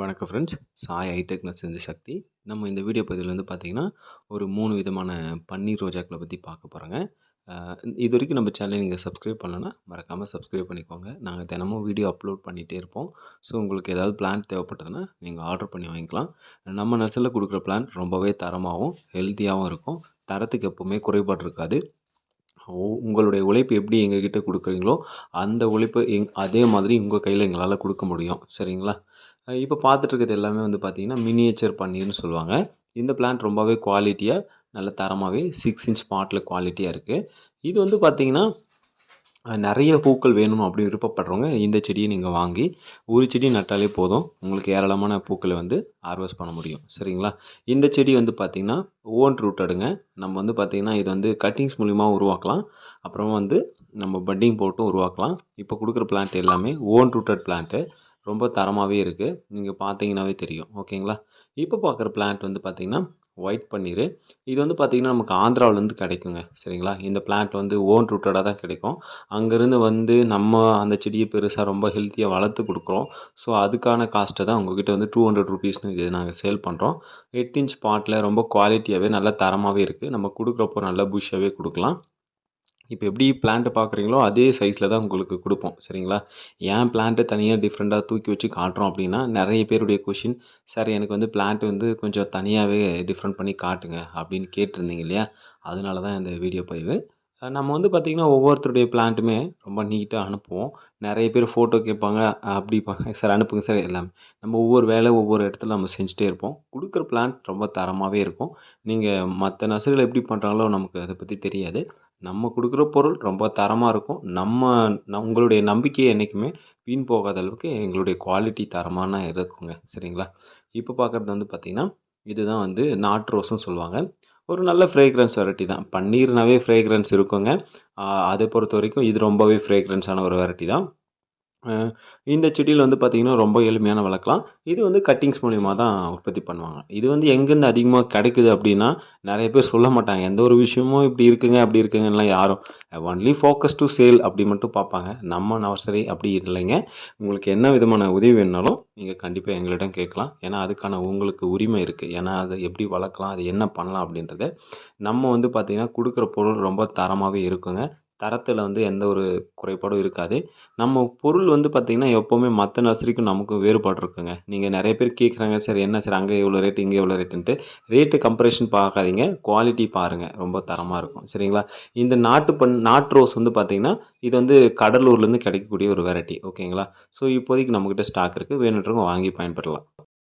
வணக்கம் ஃப்ரெண்ட்ஸ் சாய் ஹைடெக்னஸ் இந்த சக்தி. நம்ம இந்த வீடியோ பதிவில் வந்து பார்த்திங்கன்னா ஒரு மூணு விதமான பன்னீர் ரோஜாக்களை பற்றி பார்க்க போகிறோங்க இது வரைக்கும் நம்ம சேனலை நீங்கள் சப்ஸ்கிரைப் பண்ணலன்னா மறக்காமல் சப்ஸ்கிரைப் பண்ணிக்கோங்க. நாங்கள் தினமும் வீடியோ அப்லோட் பண்ணிகிட்டே இருப்போம். ஸோ உங்களுக்கு ஏதாவது பிளான் தேவைப்பட்டதுன்னா நீங்கள் ஆர்டர் பண்ணி வாங்கிக்கலாம். நம்ம நர்சரியில் கொடுக்குற பிளான் ரொம்பவே தரமாகவும் ஹெல்த்தியாகவும் இருக்கும். தரத்துக்கு எப்போவுமே குறைபாடு இருக்காது. உங்களுடைய உழைப்பு எப்படி எங்ககிட்ட கொடுக்குறீங்களோ அந்த உழைப்பு எங் அதே மாதிரி உங்கள் கையில் எங்களால் கொடுக்க முடியும். சரிங்களா? இப்போ பார்த்துட்ருக்கிறது எல்லாமே வந்து பார்த்திங்கன்னா மினியேச்சர் பன்னீர்னு சொல்லுவாங்க. இந்த பிளான்ட் ரொம்பவே குவாலிட்டியாக நல்ல தரமாகவே சிக்ஸ் இன்ச் பாட்டில் குவாலிட்டியாக இருக்குது இது வந்து பார்த்திங்கன்னா நிறைய பூக்கள் வேணும் அப்படி விருப்பப்படுறவங்க இந்த செடியை நீங்கள் வாங்கி ஒரு செடி நட்டாலே போதும். உங்களுக்கு ஏராளமான பூக்களை வந்து ஹார்வெஸ்ட் பண்ண முடியும். சரிங்களா? இந்த செடி வந்து பார்த்திங்கன்னா ஓன் ரூட்டடுங்க நம்ம வந்து பார்த்திங்கன்னா இது வந்து கட்டிங்ஸ் மூலிமா உருவாக்கலாம். அப்புறம் வந்து நம்ம பட்டிங் போட்டும் உருவாக்கலாம். இப்போ கொடுக்குற பிளான்ட் எல்லாமே ஓன் ரூட்டட் பிளான்ட்டு ரொம்ப தரமாகவே இருக்குது நீங்கள் பார்த்தீங்கன்னாவே தெரியும். ஓகேங்களா? இப்போ பார்க்குற பிளான்ட் வந்து பார்த்திங்கன்னா ஒயிட் பன்னீர். இது வந்து பார்த்திங்கன்னா நமக்கு ஆந்திராவிலேருந்து கிடைக்குங்க. சரிங்களா? இந்த பிளான்ட் வந்து ஓன் ரூட்டடாக தான் கிடைக்கும். அங்கேருந்து வந்து நம்ம அந்த செடியை பெருசாக ரொம்ப ஹெல்த்தியாக வளர்த்து கொடுக்குறோம். ஸோ அதுக்கான காஸ்ட்டை தான் உங்ககிட்ட வந்து டூ ஹண்ட்ரட் ருபீஸ்னு இது நாங்கள் சேல் பண்ணுறோம் எட் இன்ச் பாட்டில் ரொம்ப குவாலிட்டியாகவே நல்ல தரமாகவே இருக்குது நம்ம கொடுக்குறப்போ நல்ல புஷ்ஷாகவே கொடுக்கலாம். இப்போ எப்படி பிளான்ட்டு பார்க்குறீங்களோ அதே சைஸில் தான் உங்களுக்கு கொடுப்போம் சரிங்களா? ஏன் பிளான்ட்டு தனியாக டிஃப்ரெண்ட்டாக தூக்கி வச்சு காட்டுறோம் அப்படின்னா நிறைய பேருடைய கொஷின் சார் எனக்கு வந்து பிளான்ட்டு வந்து கொஞ்சம் தனியாகவே டிஃப்ரெண்ட் பண்ணி காட்டுங்க அப்படின்னு கேட்டிருந்தீங்க இல்லையா? அதனால தான் இந்த வீடியோ பதிவு. நம்ம வந்து பார்த்திங்கன்னா ஒவ்வொருத்தருடைய பிளான்ட்டுமே ரொம்ப நீட்டாக அனுப்புவோம். நிறைய பேர் ஃபோட்டோ கேட்பாங்க அப்படி சார் அனுப்புங்க சார் எல்லாமே. நம்ம ஒவ்வொரு வேலை ஒவ்வொரு இடத்துல நம்ம செஞ்சுட்டே இருப்போம். கொடுக்குற பிளான்ட் ரொம்ப தரமாகவே இருக்கும். நீங்கள் மற்ற நர்சரிகள் எப்படி பண்ணுறாங்களோ நமக்கு அதை பற்றி தெரியாது. நம்ம கொடுக்குற பொருள் ரொம்ப தரமாக இருக்கும். நம்ம உங்களுடைய நம்பிக்கையை என்றைக்குமே வீண் போகாத அளவுக்கு எங்களுடைய குவாலிட்டி தரமான இருக்குங்க. சரிங்களா? இப்போ பார்க்குறது வந்து பார்த்திங்கன்னா இதுதான் வந்து நாட் ரோஸ்னு சொல்லுவாங்க. ஒரு நல்ல ஃப்ரேக்ரன்ஸ் வெரைட்டி தான். பன்னீர்னாவே ஃப்ரேக்ரன்ஸ் இருக்குங்க. அதை பொறுத்த வரைக்கும் இது ரொம்பவே ஃப்ரேக்ரன்ஸான ஒரு வெரைட்டி தான். இந்த செடியில் வந்து பார்த்திங்கன்னா ரொம்ப எளிமையான வளர்க்கலாம். இது வந்து கட்டிங்ஸ் மூலிமா தான் உற்பத்தி பண்ணுவாங்க. இது வந்து எங்கேருந்து அதிகமாக கிடைக்குது அப்படின்னா நிறைய பேர் சொல்ல மாட்டாங்க. எந்த ஒரு விஷயமும் இப்படி இருக்குங்க அப்படி இருக்குங்கலாம் யாரும் ஒன்லி ஃபோக்கஸ் டு சேல் அப்படி மட்டும் பார்ப்பாங்க. நம்ம நர்சரி அப்படி இல்லைங்க. உங்களுக்கு என்ன விதமான உதவி வேணுனாலும் நீங்கள் கண்டிப்பாக எங்களிடம் கேட்கலாம். ஏன்னா அதுக்கான உங்களுக்கு உரிமை இருக்குது ஏன்னா அதை எப்படி வளர்க்கலாம் அது என்ன பண்ணலாம் அப்படின்றத நம்ம வந்து பார்த்திங்கன்னா கொடுக்குற பொருள் ரொம்ப தரமாகவே இருக்குங்க. தரத்தில் வந்து எந்த ஒரு குறைபாடும் இருக்காது. நம்ம பொருள் வந்து பார்த்திங்கன்னா எப்போவுமே மற்ற நர்சரிக்கும் நமக்கும் வேறுபாடு இருக்குங்க. நீங்கள் நிறைய பேர் கேட்குறாங்க சார் என்ன சார் அங்கே எவ்வளோ ரேட் இங்கே எவ்வளோ ரேட்டுன்ட்டு ரேட்டு கம்பரேஷன் பார்க்காதீங்க. குவாலிட்டி பாருங்கள் ரொம்ப தரமாக இருக்கும். சரிங்களா? இந்த நாட்டு பண் நாட்டு ரோஸ் வந்து பார்த்திங்கன்னா இது வந்து கடலூர்லேருந்து கிடைக்கக்கூடிய ஒரு வெரைட்டி ஓகேங்களா? ஸோ இப்போதைக்கு நம்மக்கிட்ட ஸ்டாக் இருக்குது வேணுன்றவங்க வாங்கி பயன்படலாம்.